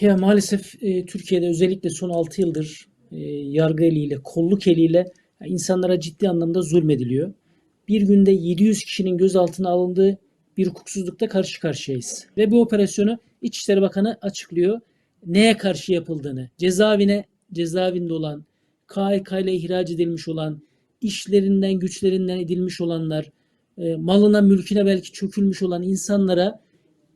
Ya maalesef e, Türkiye'de özellikle son 6 yıldır e, yargı eliyle, kolluk eliyle insanlara ciddi anlamda zulmediliyor. Bir günde 700 kişinin gözaltına alındığı bir hukuksuzlukta karşı karşıyayız. Ve bu operasyonu İçişleri Bakanı açıklıyor. Neye karşı yapıldığını, cezaevine, cezaevinde olan, KHK ile ihraç edilmiş olan, işlerinden, güçlerinden edilmiş olanlar, e, malına, mülküne belki çökülmüş olan insanlara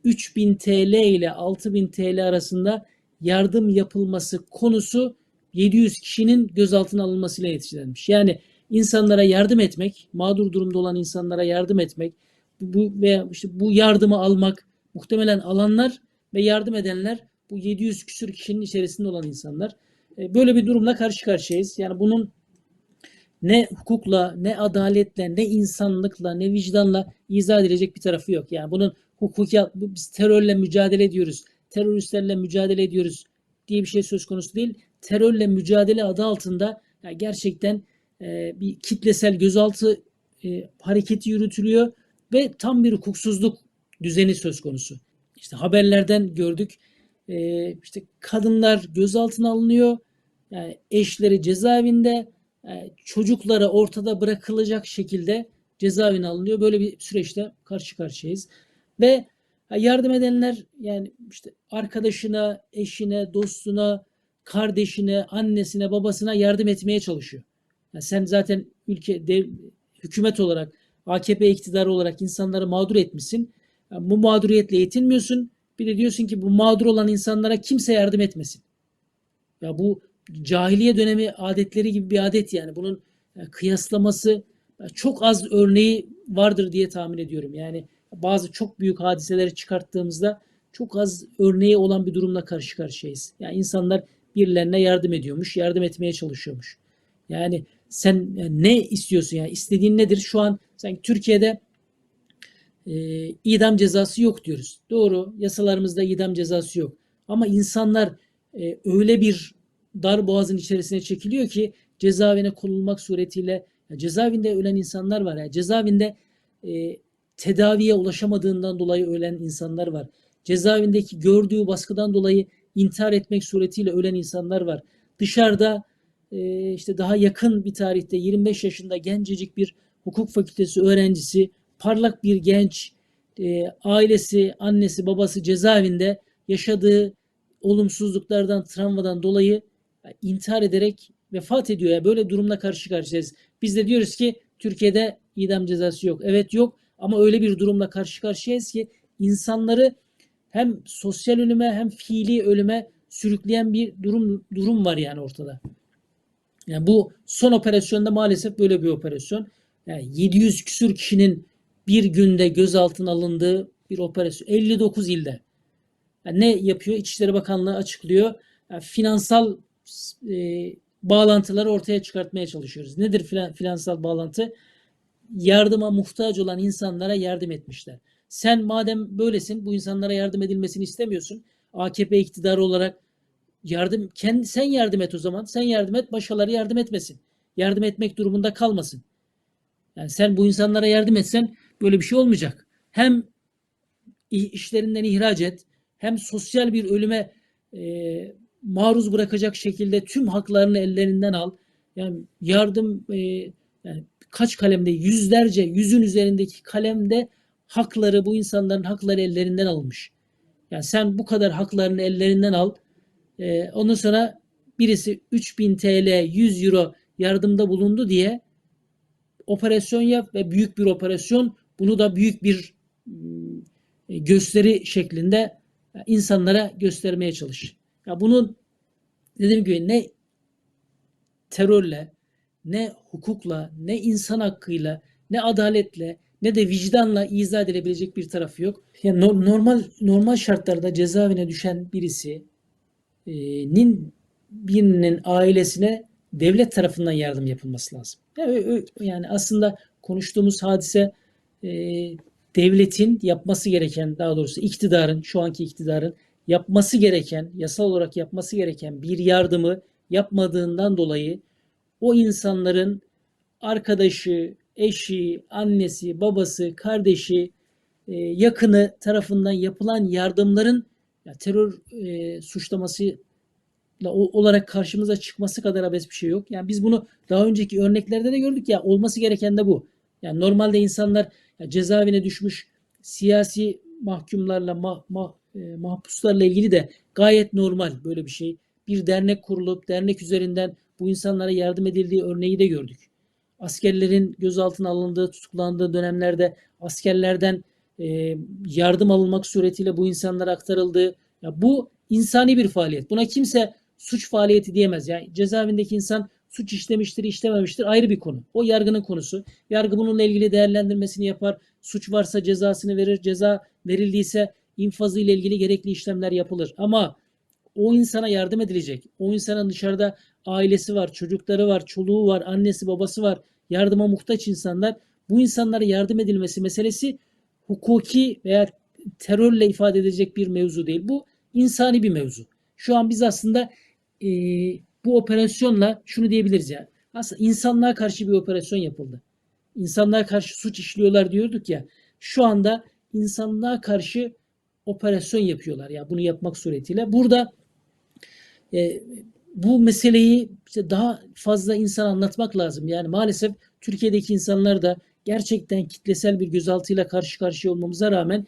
3000 TL ile 6000 TL arasında yardım yapılması konusu 700 kişinin gözaltına alınmasıyla yetiştirilmiş. Yani insanlara yardım etmek, mağdur durumda olan insanlara yardım etmek bu veya işte bu yardımı almak muhtemelen alanlar ve yardım edenler bu 700 küsür kişinin içerisinde olan insanlar. E, Böyle bir durumla karşı karşıyayız. Yani bunun ne hukukla, ne adaletle, ne insanlıkla, ne vicdanla izah edilecek bir tarafı yok. Yani bunun hukuki, biz terörle mücadele ediyoruz, teröristlerle mücadele ediyoruz diye bir şey söz konusu değil. Terörle mücadele adı altında ya gerçekten e, bir kitlesel gözaltı e, hareketi yürütülüyor ve tam bir hukuksuzluk düzeni söz konusu. İşte haberlerden gördük. E, işte kadınlar gözaltına alınıyor. Yani eşleri cezaevinde, e, çocukları ortada bırakılacak şekilde cezaevine alınıyor. Böyle bir süreçte karşı karşıyayız. Ve yardım edenler yani işte arkadaşına, eşine, dostuna, kardeşine, annesine, babasına yardım etmeye çalışıyor. Ya sen zaten ülke dev, hükümet olarak, AKP iktidarı olarak insanları mağdur etmişsin. Ya bu mağduriyetle yetinmiyorsun. Bir de diyorsun ki bu mağdur olan insanlara kimse yardım etmesin. Ya bu cahiliye dönemi adetleri gibi bir adet yani. Bunun e, kıyaslaması e, çok az örneği vardır diye tahmin ediyorum. Yani bazı çok büyük hadiseleri çıkarttığımızda çok az örneği olan bir durumla karşı karşıyayız. Yani insanlar birilerine yardım ediyormuş, yardım etmeye çalışıyormuş. Yani sen e, ne istiyorsun yani istediğin nedir? Şu an sanki Türkiye'de e, idam cezası yok diyoruz. Doğru, yasalarımızda idam cezası yok. Ama insanlar e, öyle bir dar boğazın içerisine çekiliyor ki cezaevine konulmak suretiyle cezaevinde ölen insanlar var. Ya cezaevinde e, tedaviye ulaşamadığından dolayı ölen insanlar var. Cezaevindeki gördüğü baskıdan dolayı intihar etmek suretiyle ölen insanlar var. Dışarıda e, işte daha yakın bir tarihte 25 yaşında gencecik bir hukuk fakültesi öğrencisi, parlak bir genç, e, ailesi, annesi, babası cezaevinde yaşadığı olumsuzluklardan, travmadan dolayı intihar ederek vefat ediyor. Yani böyle durumla karşı karşıyayız. Biz de diyoruz ki Türkiye'de idam cezası yok. Evet yok ama öyle bir durumla karşı karşıyayız ki insanları hem sosyal ölüme hem fiili ölüme sürükleyen bir durum durum var yani ortada. Yani bu son operasyonda maalesef böyle bir operasyon. Yani 700 küsür kişinin bir günde gözaltına alındığı bir operasyon. 59 ilde. Yani ne yapıyor? İçişleri Bakanlığı açıklıyor. Yani finansal e, bağlantıları ortaya çıkartmaya çalışıyoruz. Nedir finansal bağlantı? Yardıma muhtaç olan insanlara yardım etmişler. Sen madem böylesin, bu insanlara yardım edilmesini istemiyorsun. AKP iktidarı olarak yardım kendi sen yardım et o zaman. Sen yardım et, başkaları yardım etmesin. Yardım etmek durumunda kalmasın. Yani sen bu insanlara yardım etsen böyle bir şey olmayacak. Hem işlerinden ihraç et, hem sosyal bir ölüme e, maruz bırakacak şekilde tüm haklarını ellerinden al. Yani yardım e, yani kaç kalemde yüzlerce yüzün üzerindeki kalemde hakları bu insanların hakları ellerinden alınmış. Yani sen bu kadar haklarını ellerinden al. E, ondan sonra birisi 3000 TL 100 euro yardımda bulundu diye operasyon yap ve büyük bir operasyon bunu da büyük bir e, gösteri şeklinde insanlara göstermeye çalış. Ya bunun dediğim gibi ne terörle, ne hukukla, ne insan hakkıyla, ne adaletle, ne de vicdanla izah edilebilecek bir tarafı yok. Yani no- normal normal şartlarda cezaevine düşen birisinin birinin ailesine devlet tarafından yardım yapılması lazım. Yani aslında konuştuğumuz hadise e, devletin yapması gereken, daha doğrusu iktidarın, şu anki iktidarın yapması gereken, yasal olarak yapması gereken bir yardımı yapmadığından dolayı o insanların arkadaşı, eşi, annesi, babası, kardeşi, e, yakını tarafından yapılan yardımların ya terör e, suçlaması olarak karşımıza çıkması kadar abes bir şey yok. Yani biz bunu daha önceki örneklerde de gördük ya olması gereken de bu. Yani normalde insanlar ya cezaevine düşmüş siyasi mahkumlarla mah, mah, e, mahpuslarla ilgili de gayet normal böyle bir şey. Bir dernek kurulup dernek üzerinden bu insanlara yardım edildiği örneği de gördük. Askerlerin gözaltına alındığı, tutuklandığı dönemlerde askerlerden e, yardım alınmak suretiyle bu insanlara aktarıldığı ya bu insani bir faaliyet. Buna kimse suç faaliyeti diyemez. Yani cezaevindeki insan suç işlemiştir, işlememiştir ayrı bir konu. O yargının konusu. Yargı bununla ilgili değerlendirmesini yapar. Suç varsa cezasını verir. Ceza verildiyse infazı ile ilgili gerekli işlemler yapılır. Ama o insana yardım edilecek. O insanın dışarıda ailesi var, çocukları var, çoluğu var, annesi, babası var. Yardıma muhtaç insanlar. Bu insanlara yardım edilmesi meselesi hukuki veya terörle ifade edilecek bir mevzu değil. Bu insani bir mevzu. Şu an biz aslında e, bu operasyonla şunu diyebiliriz yani. Aslında insanlığa karşı bir operasyon yapıldı. İnsanlığa karşı suç işliyorlar diyorduk ya. Şu anda insanlığa karşı operasyon yapıyorlar. Ya yani bunu yapmak suretiyle. Burada e, bu meseleyi işte daha fazla insan anlatmak lazım. Yani maalesef Türkiye'deki insanlar da gerçekten kitlesel bir gözaltıyla karşı karşıya olmamıza rağmen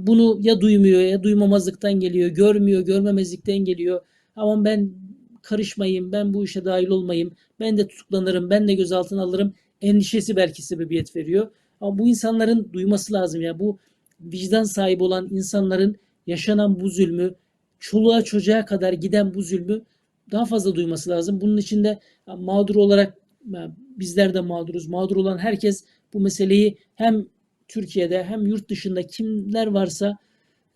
bunu ya duymuyor ya duymamazlıktan geliyor, görmüyor, görmemezlikten geliyor. Ama ben karışmayayım, ben bu işe dahil olmayayım, ben de tutuklanırım, ben de gözaltına alırım endişesi belki sebebiyet veriyor. Ama bu insanların duyması lazım ya. Bu vicdan sahibi olan insanların yaşanan bu zulmü, çoluğa çocuğa kadar giden bu zulmü daha fazla duyması lazım. Bunun için de mağdur olarak bizler de mağduruz. Mağdur olan herkes bu meseleyi hem Türkiye'de hem yurt dışında kimler varsa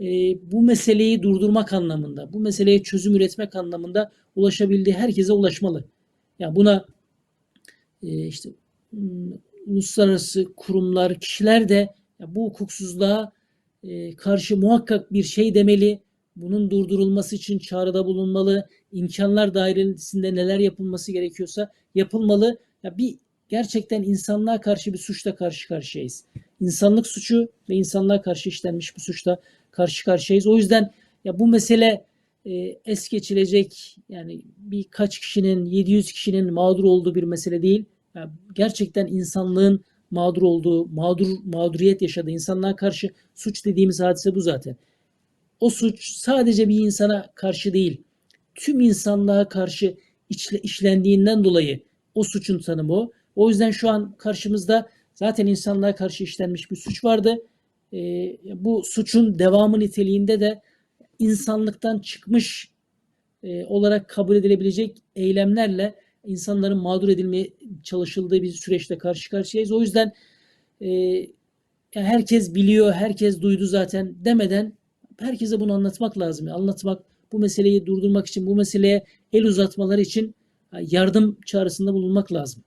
e, bu meseleyi durdurmak anlamında, bu meseleye çözüm üretmek anlamında ulaşabildiği herkese ulaşmalı. Yani buna e, işte uluslararası kurumlar, kişiler de ya bu hukuksuzluğa e, karşı muhakkak bir şey demeli. Bunun durdurulması için çağrıda bulunmalı. İmkanlar dairesinde neler yapılması gerekiyorsa yapılmalı. Ya bir gerçekten insanlığa karşı bir suçla karşı karşıyayız. İnsanlık suçu ve insanlığa karşı işlenmiş bir suçla karşı karşıyayız. O yüzden ya bu mesele e, es geçilecek yani birkaç kişinin 700 kişinin mağdur olduğu bir mesele değil. Yani gerçekten insanlığın mağdur olduğu, mağdur mağduriyet yaşadığı insanlığa karşı suç dediğimiz hadise bu zaten. O suç sadece bir insana karşı değil, tüm insanlığa karşı işlendiğinden dolayı o suçun tanımı o. O yüzden şu an karşımızda zaten insanlığa karşı işlenmiş bir suç vardı. E, bu suçun devamı niteliğinde de insanlıktan çıkmış e, olarak kabul edilebilecek eylemlerle insanların mağdur edilmeye çalışıldığı bir süreçte karşı karşıyayız. O yüzden e, herkes biliyor, herkes duydu zaten demeden herkese bunu anlatmak lazım. Anlatmak, bu meseleyi durdurmak için, bu meseleye el uzatmaları için yardım çağrısında bulunmak lazım.